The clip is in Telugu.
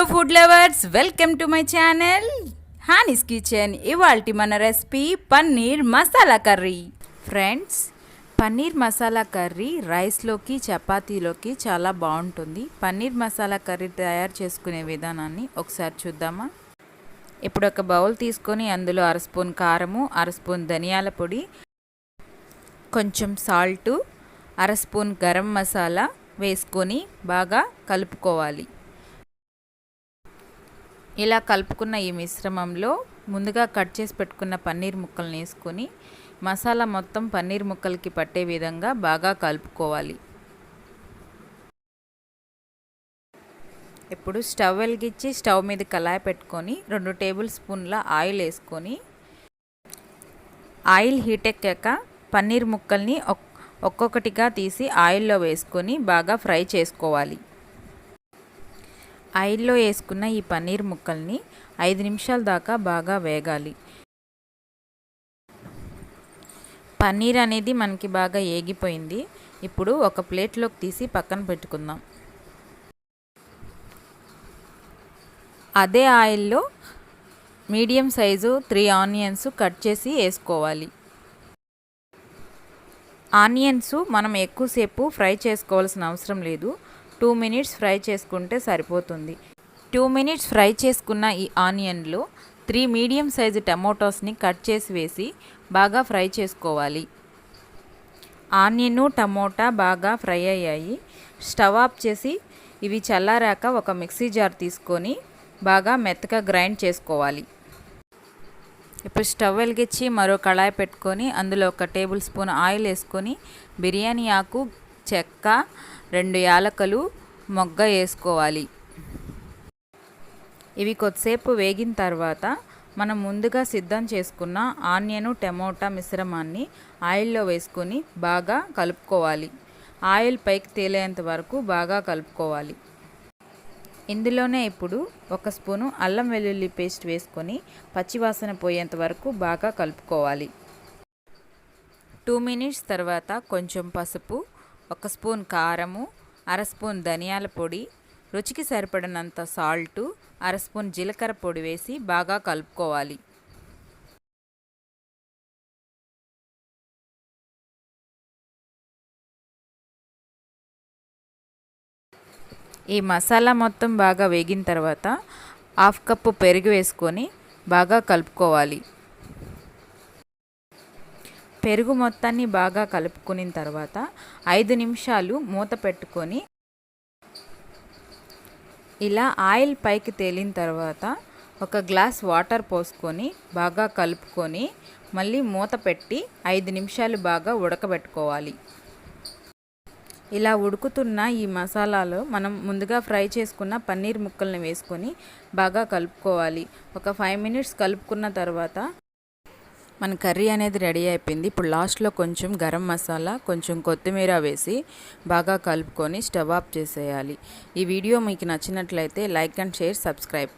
Hello food lovers welcome to my channel honey's kitchen. ఇవాల్టి మన recipe paneer masala curry. Friends paneer masala curry రైస్లోకి చపాతీలోకి చాలా బాగుంటుంది. పన్నీర్ మసాలా కర్రీ తయారు చేసుకునే విధానాన్ని ఒకసారి చూద్దామా? ఇప్పుడు ఒక బౌల్ తీసుకొని అందులో అర స్పూన్ కారము అర స్పూన్ ధనియాల పొడి కొంచెం సాల్టు అర స్పూన్ గరం మసాలా వేసుకొని బాగా కలుపుకోవాలి. ఇలా కలుపుకున్న ఈ మిశ్రమంలో ముందుగా కట్ చేసి పెట్టుకున్న పన్నీర్ ముక్కలను వేసుకొని మసాలా మొత్తం పన్నీర్ ముక్కలకి పట్టే విధంగా బాగా కలుపుకోవాలి. ఇప్పుడు స్టవ్ వెలిగించి స్టవ్ మీద కళాయి పెట్టుకొని రెండు టేబుల్ స్పూన్ల ఆయిల్ వేసుకొని ఆయిల్ హీట్ ఎక్కాక పన్నీర్ ముక్కల్ని ఒక్కొక్కటిగా తీసి ఆయిల్లో వేసుకొని బాగా ఫ్రై చేసుకోవాలి. ఆయిల్లో వేసుకున్న ఈ పన్నీర్ ముక్కల్ని ఐదు నిమిషాల దాకా బాగా వేగాలి. పన్నీర్ అనేది మనకి బాగా ఏగిపోయింది. ఇప్పుడు ఒక ప్లేట్లోకి తీసి పక్కన పెట్టుకుందాం. అదే ఆయిల్లో medium size three onions cut చేసి వేసుకోవాలి. ఆనియన్స్ మనం ఎక్కువసేపు ఫ్రై చేసుకోవాల్సిన అవసరం లేదు. టూ మినిట్స్ ఫ్రై చేసుకుంటే సరిపోతుంది. టూ మినిట్స్ ఫ్రై చేసుకున్న ఈ ఆనియన్లో త్రీ మీడియం సైజు టమోటోస్ని కట్ చేసి వేసి బాగా ఫ్రై చేసుకోవాలి. ఆనియన్ టమోటా బాగా ఫ్రై అయ్యాయి. స్టవ్ ఆఫ్ చేసి ఇవి చల్లారాక ఒక మిక్సీ జార్ తీసుకొని బాగా మెత్తగా గ్రైండ్ చేసుకోవాలి. ఇప్పుడు స్టవ్ వెలిగించి మరో కళాయి పెట్టుకొని అందులో ఒక టేబుల్ స్పూన్ ఆయిల్ వేసుకొని బిర్యానీ ఆకు చెక్క రెండు యాలకలు మొగ్గ వేసుకోవాలి. ఇవి కొద్దిసేపు వేగిన తర్వాత మనం ముందుగా సిద్ధం చేసుకున్న ఆనియను టమోటా మిశ్రమాన్ని ఆయిల్లో వేసుకొని బాగా కలుపుకోవాలి. ఆయిల్ పైకి తేలేంత వరకు బాగా కలుపుకోవాలి. ఇందులోనే ఇప్పుడు ఒక స్పూను అల్లం వెల్లుల్లి పేస్ట్ వేసుకొని పచ్చివాసన పోయేంత వరకు బాగా కలుపుకోవాలి. టూ మినిట్స్ తర్వాత కొంచెం పసుపు ఒక స్పూన్ కారము అర స్పూన్ ధనియాల పొడి రుచికి సరిపడినంత సాల్టు అర స్పూన్ జీలకర్ర పొడి వేసి బాగా కలుపుకోవాలి. ఈ మసాలా మొత్తం బాగా వేగిన తర్వాత హాఫ్ కప్పు పెరుగు వేసుకొని బాగా కలుపుకోవాలి. పెరుగు మొత్తాన్ని బాగా కలుపుకున్న తర్వాత ఐదు నిమిషాలు మూత పెట్టుకొని ఇలా ఆయిల్ పైకి తేలిన తర్వాత ఒక గ్లాస్ వాటర్ పోసుకొని బాగా కలుపుకొని మళ్ళీ మూత పెట్టి ఐదు నిమిషాలు బాగా ఉడకబెట్టుకోవాలి. ఇలా ఉడుకుతున్న ఈ మసాలాలో మనం ముందుగా ఫ్రై చేసుకున్న పన్నీర్ ముక్కల్ని వేసుకొని బాగా కలుపుకోవాలి. ఒక ఫైవ్ మినిట్స్ కలుపుకున్న తర్వాత మన కర్రీ అనేది రెడీ అయిపోయింది. ఇప్పుడు లాస్ట్లో కొంచెం గరం మసాలా కొంచెం కొత్తిమీర వేసి బాగా కలుపుకొని స్టవ్ ఆఫ్ చేసేయాలి. ఈ వీడియో మీకు నచ్చినట్లయితే లైక్ అండ్ షేర్ సబ్స్క్రైబ్.